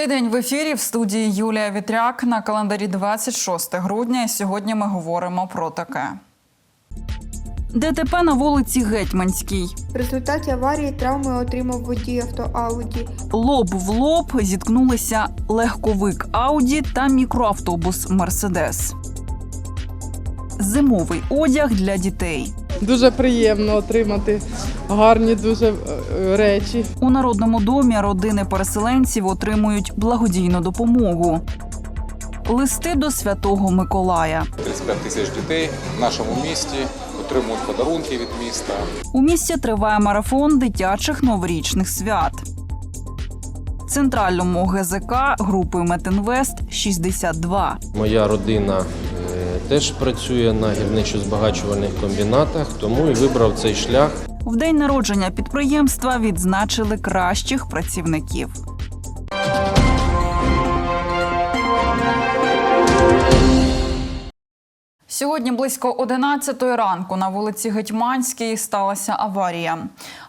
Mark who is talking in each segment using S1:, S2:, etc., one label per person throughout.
S1: Цей день в ефірі в студії Юлія Вітряк на календарі 26 грудня. І сьогодні ми говоримо про таке. ДТП на вулиці Гетьманській.
S2: В результаті аварії травми отримав водій авто Ауді.
S1: Лоб в лоб зіткнулися легковик Ауді та мікроавтобус Мерседес. Зимовий одяг для дітей.
S3: Дуже приємно отримати гарні дуже е, речі.
S1: У народному домі родини переселенців отримують благодійну допомогу. Листи до святого Миколая.
S4: 35 тисяч дітей в нашому місті отримують подарунки від міста.
S1: У місті триває марафон дитячих новорічних свят. Центральному ГЗК групи Метинвест 62.
S5: Моя родина теж працює на гірничо-збагачувальних комбінатах, тому і вибрав цей шлях.
S1: В день народження підприємства відзначили кращих працівників. Сьогодні близько 11 ранку на вулиці Гетьманській сталася аварія.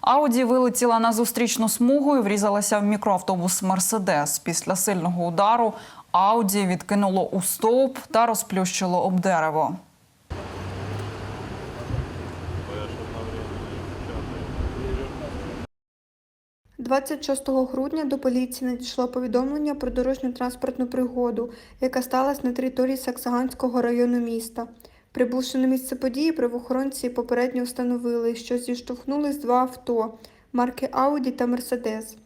S1: Ауді вилетіла на зустрічну смугу і врізалася в мікроавтобус Мерседес. Після сильного удару Ауді відкинуло у стовп та розплющило об дерево.
S2: – 26 грудня до поліції надійшло повідомлення про дорожньо-транспортну пригоду, яка сталася на території Саксаганського району міста. Прибувши на місце події, правоохоронці попередньо встановили, що зіштовхнулись два авто марки Ауді та Мерседес.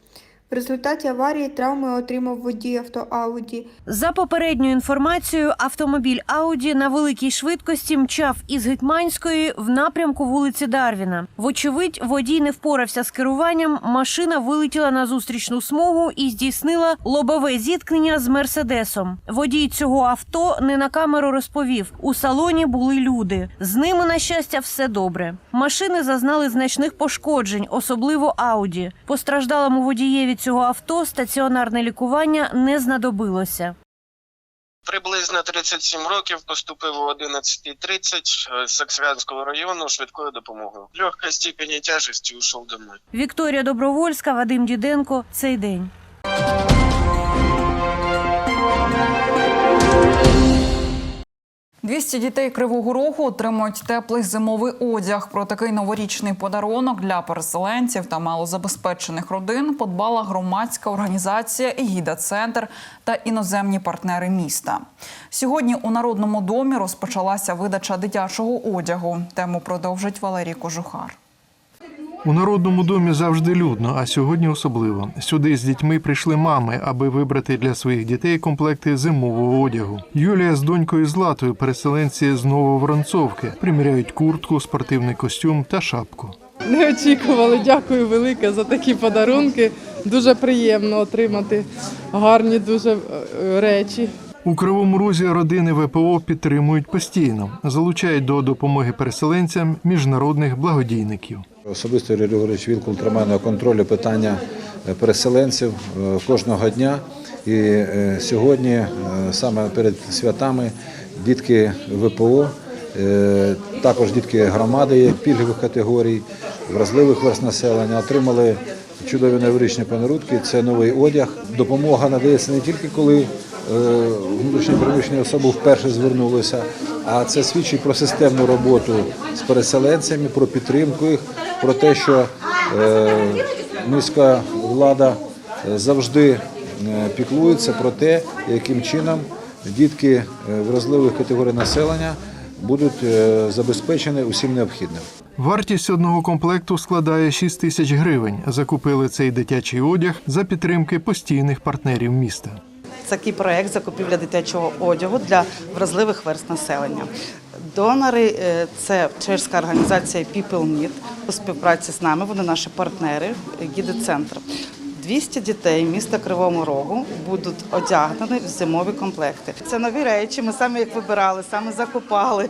S2: В результаті аварії травми отримав водій авто Ауді.
S6: За попередньою інформацією, автомобіль Ауді на великій швидкості мчав із Гетьманської в напрямку вулиці Дарвіна. Вочевидь, водій не впорався з керуванням. Машина вилетіла на зустрічну смугу і здійснила лобове зіткнення з мерседесом. Водій цього авто не на камеру розповів. У салоні були люди. З ними, на щастя, все добре. Машини зазнали значних пошкоджень, особливо Ауді. Постраждалому водієві цього авто стаціонарне лікування не знадобилося.
S7: Приблизно 37 років поступив о 11.30 з Саксвянського району швидкою допомогою. Легка степені тяжесті ушов домой.
S6: Вікторія Добровольська, Вадим Діденко. Цей день.
S1: – 200 дітей Кривого Рогу отримують теплий зимовий одяг. Про такий новорічний подарунок для переселенців та малозабезпечених родин подбала громадська організація «Егіда Центр» та іноземні партнери міста. Сьогодні у Народному домі розпочалася видача дитячого одягу. Тему продовжить Валерій Кожухар.
S8: У народному домі завжди людно, а сьогодні особливо. Сюди з дітьми прийшли мами, аби вибрати для своїх дітей комплекти зимового одягу. Юлія з донькою Златою, переселенці з Нововоронцовки, приміряють куртку, спортивний костюм та шапку.
S3: Не очікували. Дякую велике за такі подарунки. Дуже приємно отримати гарні дуже е, речі.
S8: У Кривому Розі родини ВПО підтримують постійно, залучають до допомоги переселенцям міжнародних благодійників.
S9: Особисто Юрій Григорович Вілкул тримає на контролі питання е, переселенців е, кожного дня. І е, сьогодні, саме перед святами, дітки ВПО, також дітки громади пільгових категорій, вразливих верст населення отримали чудові новорічні подарунки. Це новий одяг. Допомога надається не тільки коли е, внутрішньо переміщені особи вперше звернулися, а це свідчить про системну роботу з переселенцями, про підтримку їх, про те, що е, міська влада е, завжди піклується про те, яким чином дітки вразливих категорій населення будуть забезпечені усім необхідним.
S8: Вартість одного комплекту складає 6 тисяч гривень. Закупили цей дитячий одяг за підтримки постійних партнерів міста.
S10: Такий проект закупівля дитячого одягу для вразливих верст населення. Донори е, це чешська організація People Need у співпраці з нами. Вони наші партнери, гіди центр. 200 дітей міста Кривому Рогу будуть одягнені в зимові комплекти. Це нові речі. Ми самі їх вибирали, самі закупали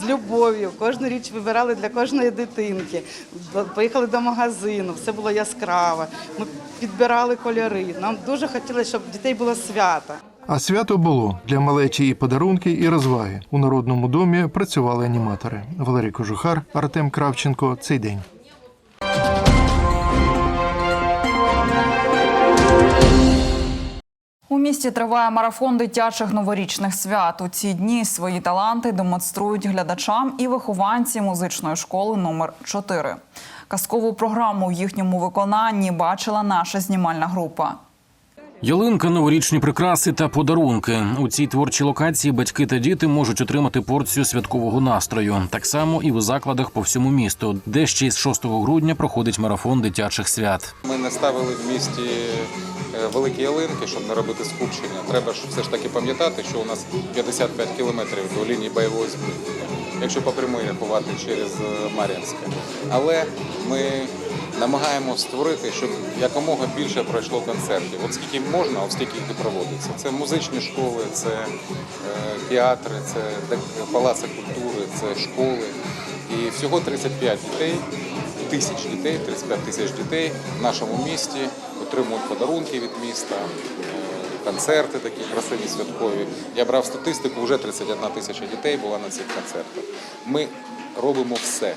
S10: з любов'ю. Кожну річ вибирали для кожної дитинки. Поїхали до магазину, все було яскраво. Ми підбирали кольори. Нам дуже хотілося, щоб дітей було свято.
S8: А свято було для малечі і подарунки, і розваги. У народному домі працювали аніматори. Валерій Кожухар, Артем Кравченко. Цей день.
S1: У місті триває марафон дитячих новорічних свят. У ці дні свої таланти демонструють глядачам і вихованці музичної школи номер 4 Казкову програму в їхньому виконанні бачила наша знімальна група.
S11: Ялинка, новорічні прикраси та подарунки. У цій творчій локації батьки та діти можуть отримати порцію святкового настрою. Так само і в закладах по всьому місту, де ще з 6 грудня проходить марафон дитячих свят.
S4: Ми не ставили в місті е, великі ялинки, щоб не робити скупчення. Треба ж все ж таки пам'ятати, що у нас 55 кілометрів до лінії бойової зіткнення, якщо по прямій рахувати через е, Мар'янське. Але ми намагаємося створити, щоб якомога більше пройшло концертів. От скільки можна, от стільки їх і проводиться. Це музичні школи, це е, театри, це палаци культури, це школи. І всього 35 дітей, тисяч дітей, 35 тисяч дітей в нашому місті отримують подарунки від міста, е, концерти такі красиві святкові. Я брав статистику, вже 31 тисяча дітей була на цих концертах. Ми робимо все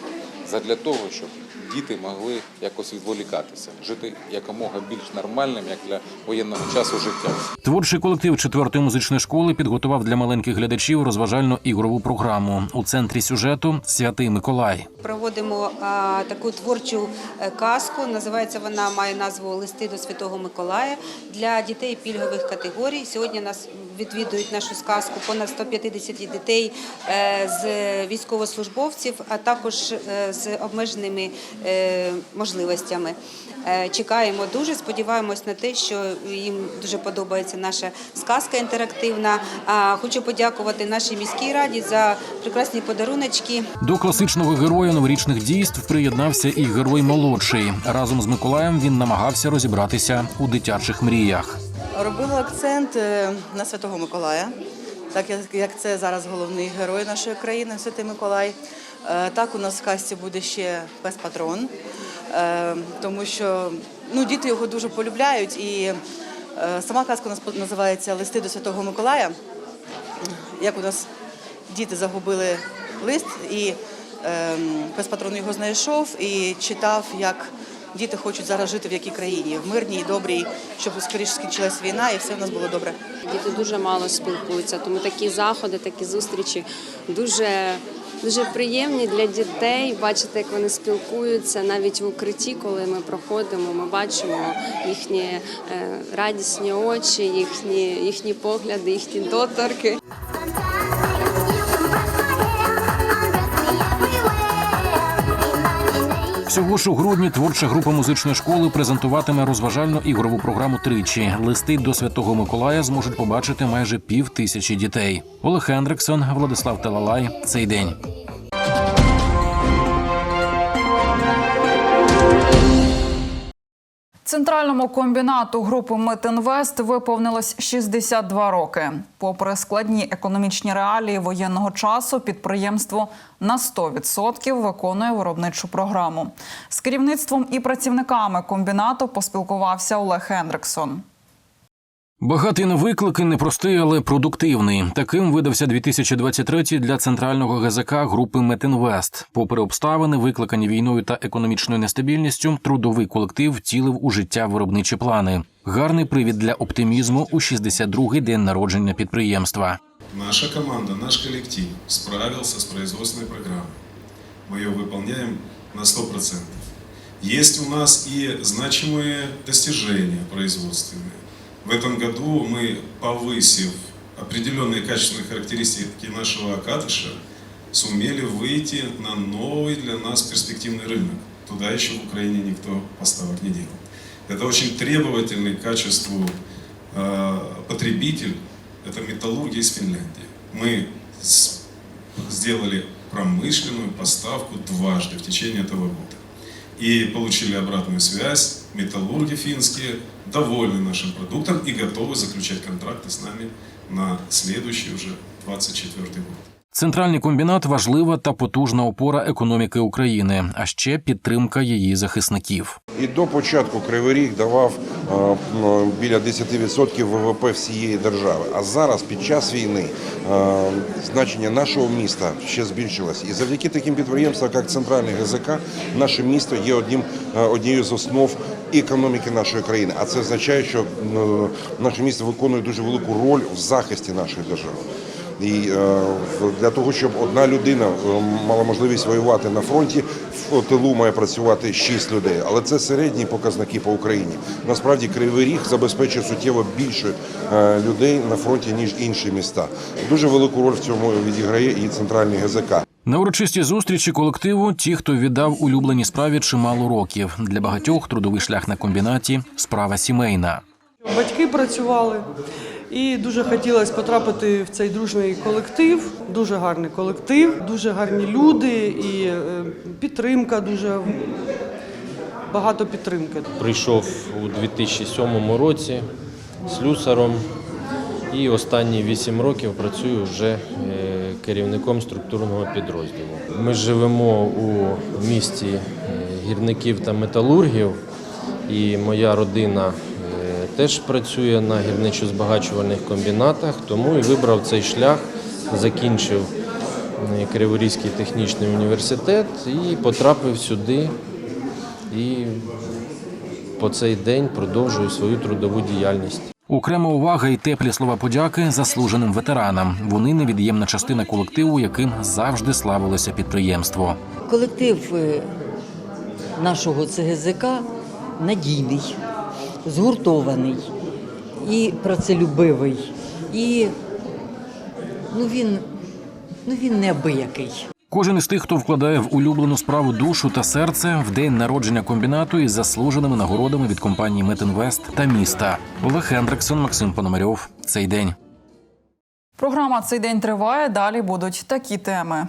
S4: задля того, щоб діти могли якось відволікатися, жити якомога більш нормальним, як для воєнного часу життя.
S11: Творчий колектив четвертої музичної школи підготував для маленьких глядачів розважально ігрову програму. У центрі сюжету Святий Миколай.
S12: Проводимо а, таку творчу е, казку. Називається вона має назву Листи до Святого Миколая для дітей пільгових категорій. Сьогодні нас відвідують нашу сказку понад 150 дітей е, з військовослужбовців, а також е, з обмеженими можливостями. Е, Чекаємо дуже, сподіваємось на те, що їм дуже подобається наша сказка інтерактивна. А, Хочу подякувати нашій міській раді за прекрасні подаруночки.
S11: До класичного героя новорічних дійств приєднався і герой молодший. Разом з Миколаєм він намагався розібратися у дитячих мріях.
S10: Робила акцент е, на Святого Миколая, так як- як це зараз головний герой нашої країни, Святий Миколай. Е, Так, у нас в касті буде ще пес патрон, е, тому що ну, діти його дуже полюбляють. І е, сама казка у нас називається Листи до Святого Миколая. Як у нас діти загубили лист, і ем, пес патрон його знайшов і читав, як діти хочуть зараз жити в якій країні, в мирній, добрій, щоб скоріше скінчилась війна і все в нас було добре.
S13: Діти дуже мало спілкуються, тому такі заходи, такі зустрічі дуже. Дуже приємні для дітей бачити, як вони спілкуються навіть в укритті, коли ми проходимо. Ми бачимо їхні е, радісні очі, їхні, їхні погляди, їхні доторки.
S11: Всього ж у грудні творча група музичної школи презентуватиме розважальну ігрову програму тричі. Листи до Святого Миколая зможуть побачити майже пів тисячі дітей. Олег Хендриксон, Владислав Талалай. Цей день.
S1: Центральному комбінату групи Метинвест виповнилось 62 роки. Попри складні економічні реалії воєнного часу, підприємство на 100% виконує виробничу програму. З керівництвом і працівниками комбінату поспілкувався Олег Хендриксон.
S11: Багатий на виклики, непростий, але продуктивний. Таким видався 2023 для центрального ГЗК групи Метинвест. Попри обставини, викликані війною та економічною нестабільністю, трудовий колектив втілив у життя виробничі плани. Гарний привід для оптимізму у 62-й день народження підприємства.
S14: Наша команда, наш коллектив справился с производственной программой. Мы ее выполняем на 100%. Есть у нас и значимые достижения производственные. В этом году мы, повысив определенные качественные характеристики нашего окатыша, сумели выйти на новый для нас перспективный рынок. Туда еще в Украине никто поставок не делал. Это очень требовательный к качеству э, потребитель, это металлургия из Финляндии. Мы с- сделали промышленную поставку дважды в течение этого года. И получили обратную связь. Металлурги финские довольны нашим продуктом и готовы заключать контракты с нами на следующий уже 24 год.
S11: Центральний комбінат важлива та потужна опора економіки України, а ще підтримка її захисників.
S15: І до початку Кривий Ріг давав е, біля 10% ВВП всієї держави. А зараз, під час війни, е, значення нашого міста ще збільшилось. І завдяки таким підприємствам, як Центральний ГЗК, наше місто є одним, е, однією з основ економіки нашої країни. А це означає, що наше місто виконує дуже велику роль в захисті нашої держави. І е, для того, щоб одна людина е, мала можливість воювати на фронті, в тилу має працювати 6 людей. Але це середні показники по Україні. Насправді Кривий Ріг забезпечує суттєво більше е, людей на фронті, ніж інші міста. Дуже велику роль в цьому відіграє і центральний ГЗК.
S11: На урочистій зустрічі колективу ті, хто віддав улюбленій справі чимало років. Для багатьох трудовий шлях на комбінаті справа сімейна.
S16: Батьки працювали, і дуже хотілося потрапити в цей дружний колектив. Дуже гарний колектив, дуже гарні люди і е, підтримка, дуже багато підтримки.
S5: Прийшов у 2007 році слюсаром і останні 8 років працюю вже е, керівником структурного підрозділу. Ми живемо у місті е, гірників та металургів, і моя родина теж працює на гірничо-збагачувальних комбінатах, тому і вибрав цей шлях, закінчив е, Криворізький технічний університет і потрапив сюди. І по цей день продовжую свою трудову діяльність.
S11: Окрема увага і теплі слова подяки заслуженим ветеранам. Вони невід'ємна частина колективу, яким завжди славилося підприємство.
S17: Колектив е, нашого ЦГЗК надійний, згуртований і працелюбивий. І ну, він, ну, він неабиякий.
S11: Кожен із тих, хто вкладає в улюблену справу душу та серце в день народження комбінату із заслуженими нагородами від компанії Метінвест та міста. Олег Хендриксон, Максим Пономарьов. Цей день.
S1: Програма цей день триває. Далі будуть такі теми.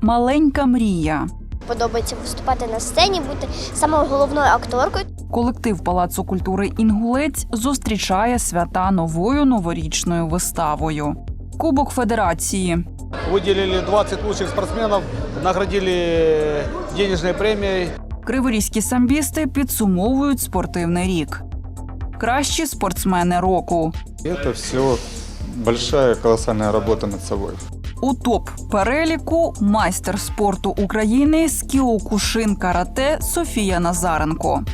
S1: Маленька мрія.
S18: Подобається виступати на сцені, бути самою головною акторкою.
S1: Колектив Палацу культури Інгулець зустрічає свята новою новорічною виставою. Кубок Федерації.
S19: Выделили 20 лучших спортсменов, наградили денежной премией.
S1: Криворізькі самбісти підсумовують спортивний рік. Кращі спортсмени року.
S20: Это все большая колоссальная работа над собой.
S1: У топ переліку майстер спорту України з кіокушин карате Софія Назаренко.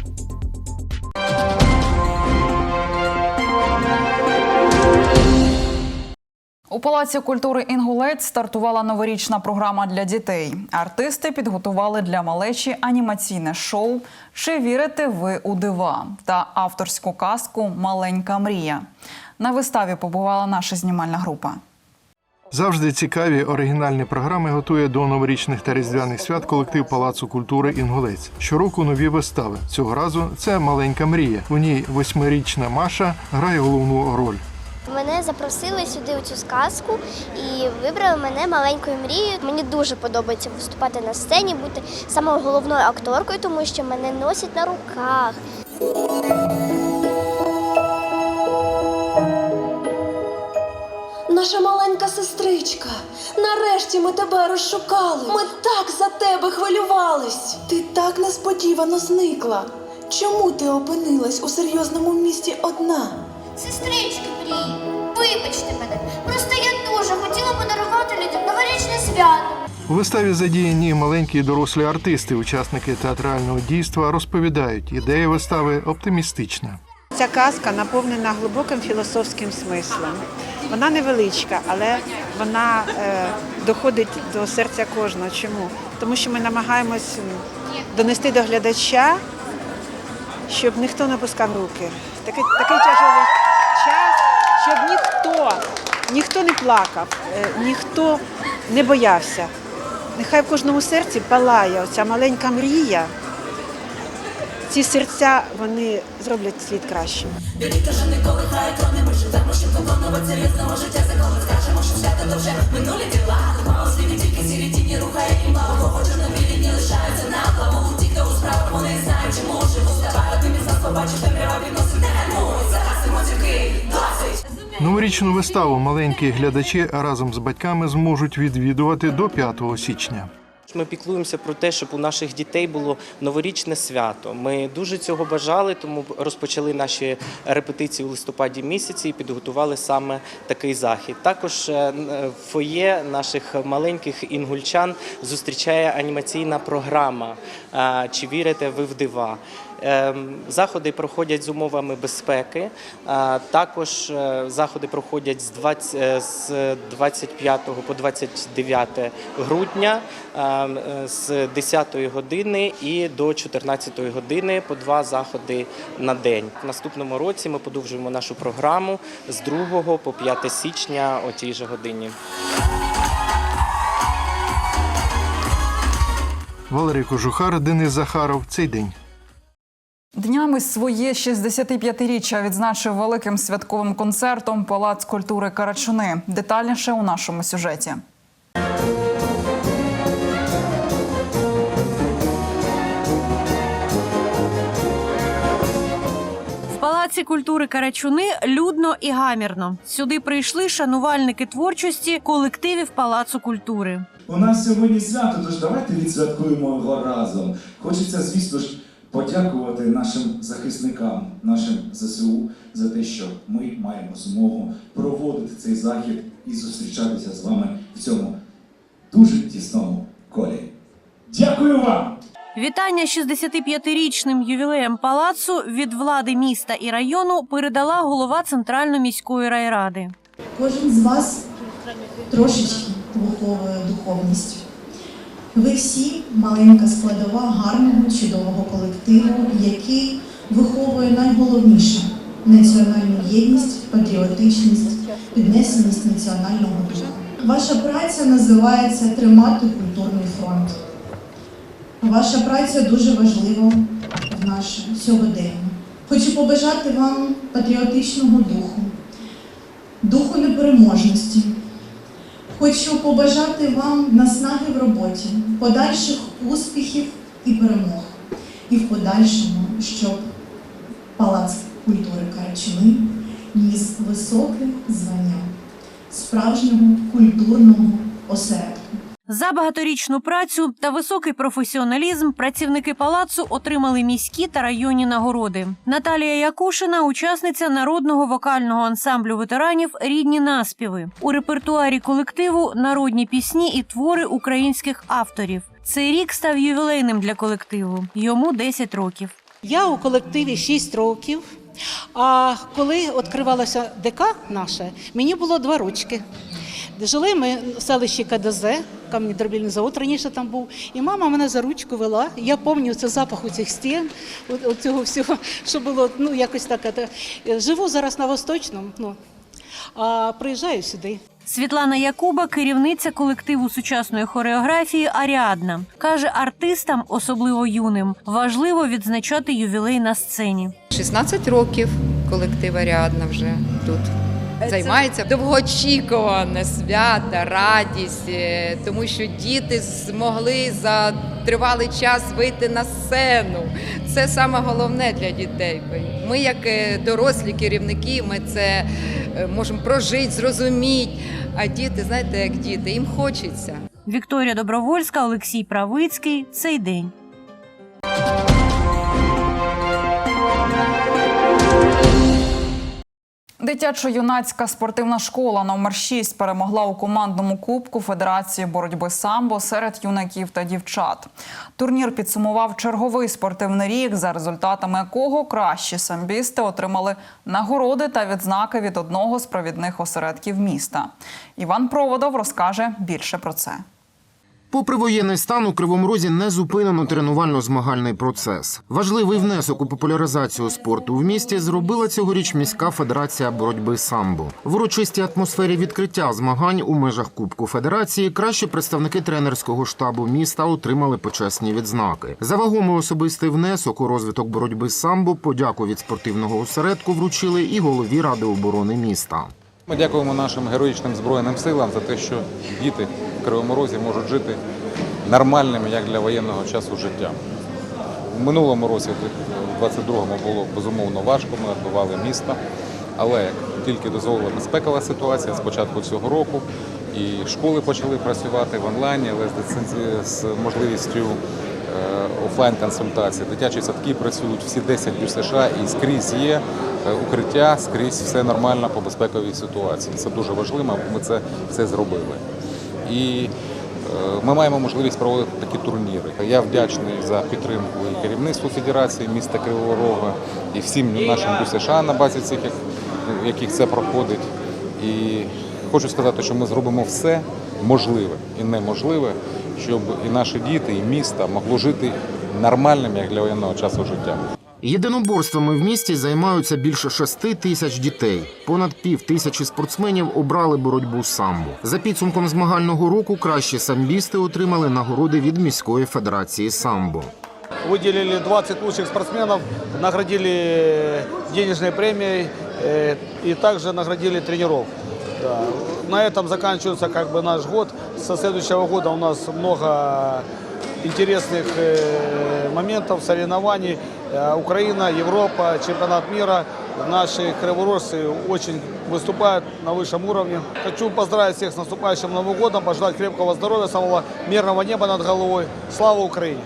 S1: У Палаці культури Інгулець стартувала новорічна програма для дітей. Артисти підготували для малечі анімаційне шоу Чи вірите ви у дива та авторську казку Маленька мрія. На виставі побувала наша знімальна група.
S8: Завжди цікаві оригінальні програми готує до новорічних та різдвяних свят колектив Палацу культури Інгулець. Щороку нові вистави. Цього разу це маленька мрія. У ній восьмирічна Маша грає головну роль.
S18: Мене запросили сюди у цю сказку і вибрали мене маленькою мрією. Мені дуже подобається виступати на сцені, бути самою головною акторкою, тому що мене носять на руках.
S21: Наша маленька сестричка. Нарешті ми тебе розшукали. Ми так за тебе хвилювались. Ти так несподівано зникла. Чому ти опинилась у серйозному місті одна?
S18: Сестрички мрії, вибачте мене. Просто я дуже хотіла подарувати людям новорічне свято.
S8: У виставі задіяні маленькі і дорослі артисти, учасники театрального дійства, розповідають, ідея вистави оптимістична.
S22: Ця казка наповнена глибоким філософським смислом. Вона невеличка, але вона е, доходить до серця кожного. Чому? Тому що ми намагаємось донести до глядача, щоб ніхто не пускав руки. Такий, такий тяжелий час, щоб ніхто, ніхто не плакав, е, ніхто не боявся. Нехай в кожному серці палає оця маленька мрія. Ці серця вони зроблять світ кращим. Коли хай то не можети, ми щободного цілісного життя за коли кажемо що свято до вже минулі діла сліди тільки сірі тіні рухає і мало того, хоч навіть не лишаються на злаву. Тіка у справах вони самі за собачим робіну світаємо заразки.
S8: Новорічну виставу маленькі глядачі разом з батьками зможуть відвідувати до 5 січня.
S23: Ми піклуємося про те, щоб у наших дітей було новорічне свято. Ми дуже цього бажали, тому розпочали наші репетиції у листопаді місяці і підготували саме такий захід. Також е, в фоє наших маленьких інгульчан зустрічає анімаційна програма е, Чи вірите ви в дива? Ем, Заходи проходять з умовами безпеки. Також е, заходи проходять з 20 е, з 25 по 29 грудня ем, е, з 10 години і до 14 години по два заходи на день. В наступному році ми подовжуємо нашу програму з 2 по 5 січня о тій же годині.
S8: Валерій Кожухар, Денис Захаров. Цей день.
S1: Днями своє 65-річчя відзначив великим святковим концертом Палац культури Карачуни. Детальніше у нашому сюжеті.
S6: В палаці культури Карачуни людно і гамірно. Сюди прийшли шанувальники творчості колективів Палацу культури.
S24: У нас сьогодні свято, тож давайте відсвяткуємо його разом. Хочеться, звісно ж, подякувати нашим захисникам, нашим ЗСУ за те, що ми маємо змогу проводити цей захід і зустрічатися з вами в цьому дуже тісному колі. Дякую вам!
S6: Вітання 65-річним ювілеєм палацу від влади міста і району передала голова центральної міської райради.
S21: Кожен з вас трошечки виховує духовність. Ви всі маленька складова гарного, чудового колективу, який виховує найголовніше національну єдність, патріотичність, піднесеність національного духу. Ваша праця називається Тримати культурний фронт. Ваша праця дуже важлива в наше сьогодення. Хочу побажати вам патріотичного духу, духу непереможності. Хочу побажати вам наснаги в роботі, подальших успіхів і перемог. І в подальшому, щоб Палац культури Карачуни ніс високе звання справжнього культурного осередку.
S6: За багаторічну працю та високий професіоналізм працівники палацу отримали міські та районні нагороди. Наталія Якушина, учасниця народного вокального ансамблю ветеранів Рідні наспіви у репертуарі колективу народні пісні і твори українських авторів. Цей рік став ювілейним для колективу. Йому 10 років.
S25: Я у колективі 6 років. А коли відкривалося ДК наше, мені було два рочки. Жили ми в селищі КДЗ, камінь завод раніше там був. І мама мене за ручку вела. Я пам'ятаю це запах у цих стін, от цього всього, що було ну, якось таке. Та- Живу зараз на Восточному, ну, а приїжджаю сюди.
S6: Світлана Якуба, керівниця колективу сучасної хореографії Аріадна, каже артистам, особливо юним, важливо відзначати ювілей на сцені.
S26: 16 років колектив Аріадна вже тут. Займається довгоочікуване свята, радість, е, тому що діти змогли за тривалий час вийти на сцену. Це саме головне для дітей. Ми, як е, дорослі керівники, ми це е, можемо прожити, зрозуміти. А діти, знаєте, як діти, їм хочеться.
S6: Вікторія Добровольська, Олексій Правицький. Цей день.
S1: Дитячо-юнацька спортивна школа номер 6 перемогла у командному кубку Федерації боротьби самбо серед юнаків та дівчат. Турнір підсумував черговий спортивний рік, за результатами якого кращі самбісти отримали нагороди та відзнаки від одного з провідних осередків міста. Іван Проводов розкаже більше про це.
S27: Попри воєнний стан у Кривому Розі не зупинено тренувально-змагальний процес. Важливий внесок у популяризацію спорту в місті зробила цьогоріч міська федерація боротьби самбо. В урочистій атмосфері відкриття змагань у межах Кубку Федерації кращі представники тренерського штабу міста отримали почесні відзнаки. За вагомий особистий внесок у розвиток боротьби самбо подяку від спортивного осередку вручили і голові ради оборони міста.
S4: Ми дякуємо нашим героїчним збройним силам за те, що діти в Кривому Розі можуть жити нормальним, як для воєнного часу життям. У минулому році, в 22-му, було безумовно важко, ми відбивали місто. Але тільки дозволила безпекова ситуація з початку цього року. І школи почали працювати в онлайні, але з можливістю е, офлайн-консультацій. Дитячі садки працюють всі 10 днів США і скрізь є е, укриття, скрізь все нормально по безпековій ситуації. Це дуже важливо, ми це все зробили. І е, ми маємо можливість проводити такі турніри. Я вдячний за підтримку і керівництву Федерації міста Кривого Рога і всім нашим ДЮСШ на базі цих, яких це проходить. І хочу сказати, що ми зробимо все можливе і неможливе, щоб і наші діти, і місто могло жити нормальним, як для воєнного часу життя.
S27: Єдиноборствами в місті займаються більше шести тисяч дітей. Понад пів тисячі спортсменів обрали боротьбу самбо. За підсумком змагального року кращі самбісти отримали нагороди від міської федерації самбо.
S19: Выделили 20 лучших спортсменов, наградили денежной премией э, и также наградили тренеров. Да. На этом заканчивается как бы наш год. Со следующего года у нас много интересных э, моментов, соревнований. Э, Украина, Европа, чемпионат мира. Наши криворожцы очень выступают на высшем уровне. Хочу поздравить всех с наступающим Новым годом, пожелать крепкого здоровья, самого мирного неба над головой. Слава Украине!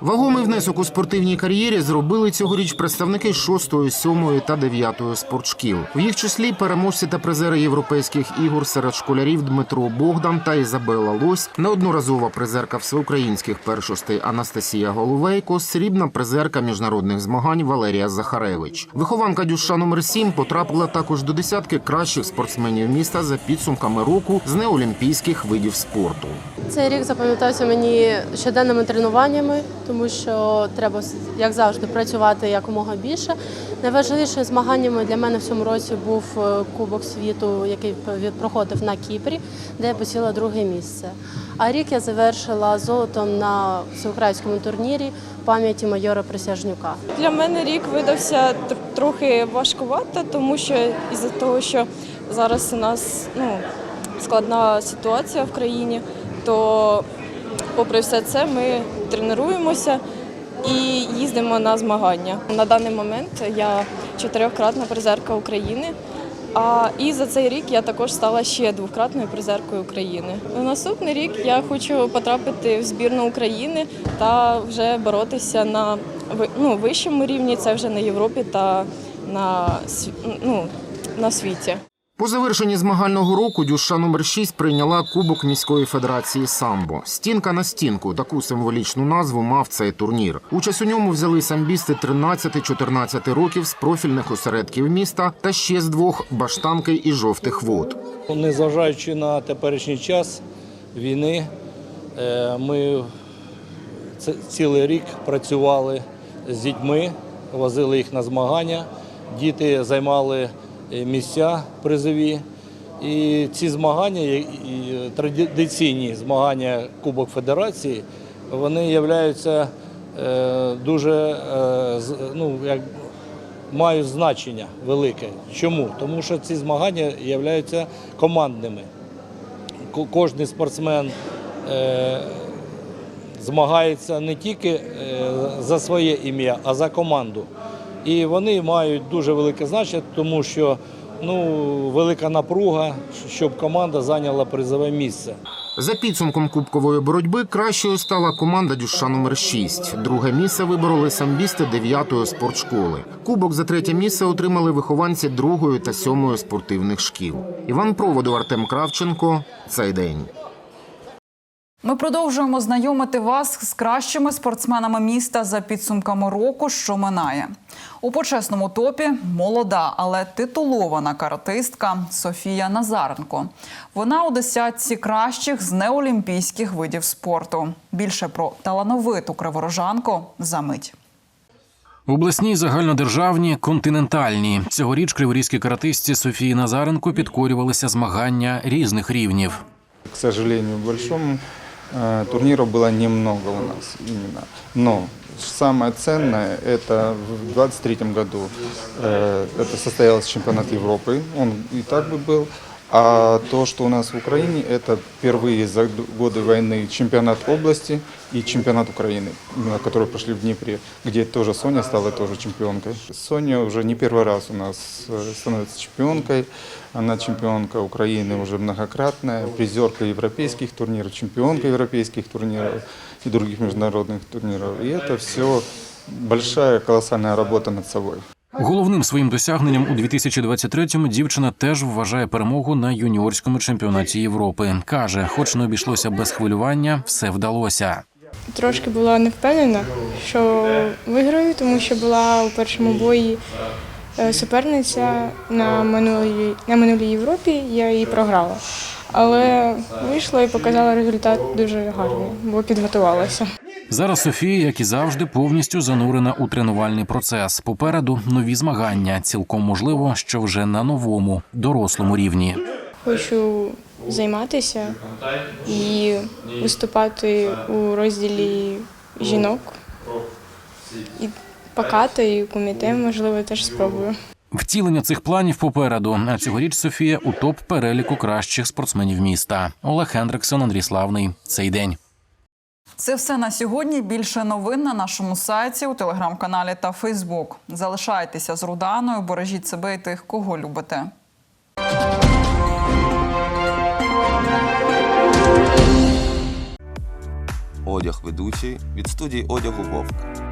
S27: Вагомий внесок у спортивній кар'єрі зробили цьогоріч представники 6, 7 та 9 спортшкіл. В їх числі переможці та призери європейських ігор серед школярів Дмитро Богдан та Ізабела Лось, неодноразова призерка всеукраїнських першостей Анастасія Головейко, срібна призерка міжнародних змагань Валерія Захаревич. Вихованка Дюша номер 7 потрапила також до десятки кращих спортсменів міста за підсумками року з неолімпійських видів спорту.
S28: Цей рік запам'ятався мені щоденними тренуваннями, тому що треба, як завжди, працювати якомога більше. Найважливішими змаганнями для мене в цьому році був е, Кубок світу, який проходив на Кіпрі, де я посіла друге місце. А рік я завершила золотом на всеукраїнському турнірі пам'яті майора Присяжнюка.
S29: Для мене рік видався трохи важкувато, тому що із-за того, що зараз у нас ну, складна ситуація в країні, то попри все це ми тренуємося і їздимо на змагання. На даний момент я чотирьохкратна призерка України. А і за цей рік я також стала ще двократною призеркою України. У наступний рік я хочу потрапити в збірну України та вже боротися на ну, вищому рівні. Це вже на Європі та на, ну, на світі.
S27: По завершенні змагального року Дюша номер 6 прийняла Кубок міської федерації самбо. Стінка на стінку таку символічну назву мав цей турнір. Участь у ньому взяли самбісти 13-14 років з профільних осередків міста та ще з двох баштанки і жовтих вод.
S30: Незважаючи на теперішній час війни, е, ми цілий рік працювали з дітьми, возили їх на змагання. Діти займали місця призові. І ці змагання, і- і традиційні змагання Кубок Федерації, вони являються е, дуже е, ну, як, мають значення велике. Чому? Тому що ці змагання являються командними. Ко- Кожний спортсмен е, змагається не тільки е, за своє ім'я, а за команду. І вони мають дуже велике значення, тому що ну, велика напруга, щоб команда зайняла призове місце.
S27: За підсумком кубкової боротьби кращою стала команда Дюша номер 6 Друге місце вибороли самбісти 9-ї спортшколи. Кубок за третє місце отримали вихованці другої та сьомої спортивних шкіл. Іван Проводу, Артем Кравченко. Цей день.
S1: Ми продовжуємо знайомити вас з кращими спортсменами міста за підсумками року, що минає. У почесному топі молода, але титулована каратистка Софія Назаренко. Вона у десятці кращих з неолімпійських видів спорту. Більше про талановиту криворожанку за мить.
S11: Обласні, загальнодержавні, континентальні. Цьогоріч криворізькі каратистці Софії Назаренко підкорювалися змагання різних рівнів.
S20: К сожалению, большому турниров было немного у нас именно. Но самое ценное это в 23 году э, это состоялся чемпионат Европы. Он и так бы был. А то, что у нас в Украине, это впервые за годы войны чемпионат области и чемпионат Украины, именно которые прошли в Днепре, где тоже Соня стала тоже чемпионкой. Соня уже не первый раз у нас э, становится чемпионкой. Она чемпионка Украины уже многократная, призерка европейских турниров, чемпионка европейских турниров и других международных турниров. И это все большая колоссальная работа над собой.
S11: Головним своїм досягненням у 2023-му дівчина теж вважає перемогу на юніорському чемпіонаті Європи. каже, хоч не обійшлося без хвилювання, все вдалося.
S31: Трошки була не впевнена, що виграю, тому що була у першому бої е, суперниця на минулій, на минулій Європі, я її програла. Але вийшла і показала результат дуже гарний, бо підготувалася.
S11: Зараз Софія, як і завжди, повністю занурена у тренувальний процес. Попереду нові змагання. Цілком можливо, що вже на новому дорослому рівні.
S31: Хочу займатися і виступати у розділі жінок. І покати, і куміте, можливо, теж спробую.
S11: Втілення цих планів попереду. А цьогоріч Софія у топ переліку кращих спортсменів міста. Олег Хендриксон, Андрій Славний. Цей день.
S1: Це все на сьогодні. Більше новин на нашому сайті, у телеграм-каналі та Фейсбук. Залишайтеся з Руданою, бережіть себе і тих, кого любите.
S32: Одяг ведучий від студії одягу Вовк.